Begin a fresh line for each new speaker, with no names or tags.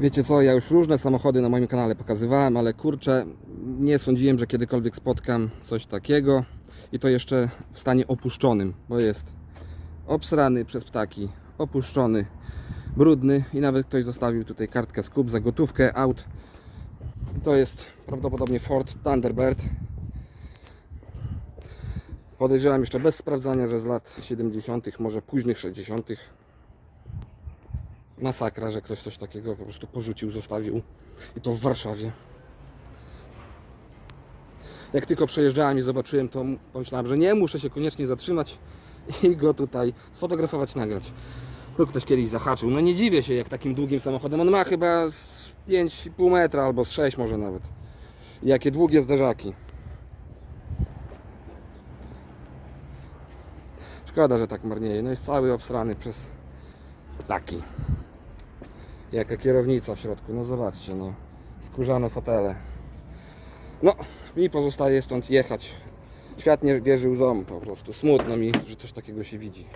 Wiecie co, ja już różne samochody na moim kanale pokazywałem, ale kurczę, nie sądziłem, że kiedykolwiek spotkam coś takiego i to jeszcze w stanie opuszczonym, bo jest obsrany przez ptaki, opuszczony, brudny i nawet ktoś zostawił tutaj kartkę z za gotówkę, aut. To jest prawdopodobnie Ford Thunderbird. Podejrzewam jeszcze bez sprawdzania, że z lat 70., może późnych 60. Masakra, że ktoś coś takiego po prostu porzucił, zostawił i to w Warszawie. Jak tylko przejeżdżałem i zobaczyłem to, pomyślałem, że nie, muszę się koniecznie zatrzymać i go tutaj sfotografować, nagrać. No ktoś kiedyś zahaczył. No nie dziwię się, jak takim długim samochodem. On ma chyba z 5,5 metra albo z 6 może nawet. Jakie długie zderzaki. Szkoda, że tak marnieje. No jest cały obsrany przez ptaki. Jaka kierownica w środku. No zobaczcie, no. Skórzane fotele. No, mi pozostaje stąd jechać. Świat nie wierzy łzom po prostu. Smutno mi, że coś takiego się widzi.